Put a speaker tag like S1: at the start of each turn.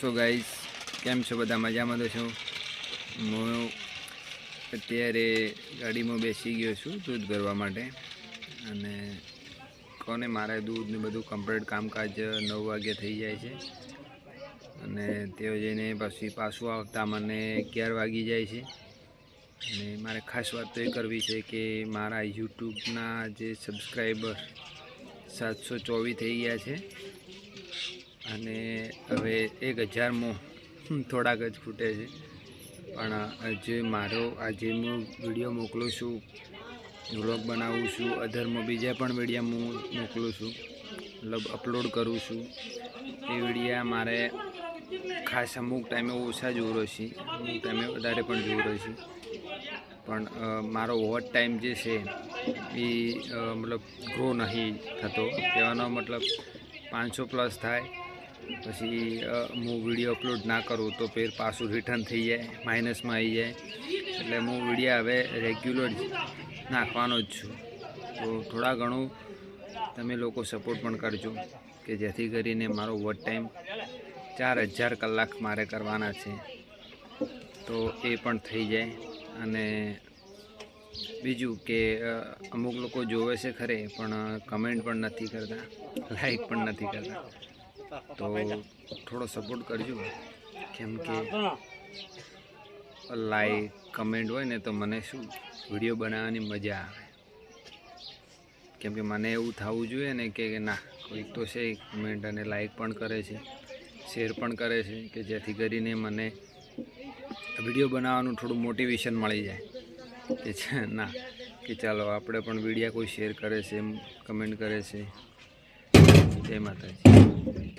S1: So guys કેમ છો બધા? મજામાં તો છું? હું અત્યારે ગાડીમાં બેસી ગયો છું દૂધ ભરવા માટે. અને કોને મારે દૂધને બધું કમ્પ્લીટ કામકાજ નવ વાગે થઈ જાય છે. અને તેઓ જઈને પછી પાછું આવતા મને અગિયાર વાગી જાય છે. અને મારે ખાસ વાત તો એ કરવી છે કે મારા યુટ્યુબના જે સબસ્ક્રાઈબર સાતસો ચોવીસ થઈ ગયા છે અને હવે એક હજારમો થોડાક જ ખૂટે છે. પણ જે મારો, આજે હું વીડિયો મોકલું છું, વ્લોગ બનાવું છું, અધરમાં બીજા પણ વિડીયા હું મોકલું છું. મતલબ અપલોડ કરું છું. એ વિડીયા મારે ખાસ અમુક ટાઈમે ઓછા જોરો છે અમુક ટાઈમે વધારે પણ જોરો છે પણ મારો વોટ ટાઈમ જે છે, એ મતલબ ગ્રો નહીં થતો. કહેવાનો મતલબ પાંચસો પ્લસ થાય. પછી હું વીડિયો અપલોડ ના કરું તો ફેર પાછું રિટર્ન થઈ જાય માઇનસમાં આવી જાય. એટલે હું વીડિયો હવે રેગ્યુલર નાખવાનો જ છું. તો થોડા ઘણું તમે લોકો સપોર્ટ પણ કરજો, કે જેથી કરીને મારો વોટ ટાઈમ ચાર હજાર કલાક મારે કરવાના છે. તો એ પણ થઈ જાય. અને બીજું કે અમુક લોકો જોવે છે ખરે, પણ કમેન્ટ પણ નથી કરતા લાઈક પણ નથી કરતા. તો થોડો સપોર્ટ કરજો. કેમ કે લાઈક કમેન્ટ હોય ને તો મને શું વીડિયો બનાવવાની મજા આવે. કેમ કે મને એવું થવું જોઈએ ને કે ના કોઈક તો છે કમેન્ટ અને લાઈક પણ કરે છે શેર પણ કરે છે, કે જેથી કરીને મને વીડિયો બનાવવાનું થોડું મોટિવેશન મળી જાય. કે ના, કે ચાલો, આપણે પણ વિડીયા કોઈ શેર કરે છે કમેન્ટ કરે છે. જય માતાજી.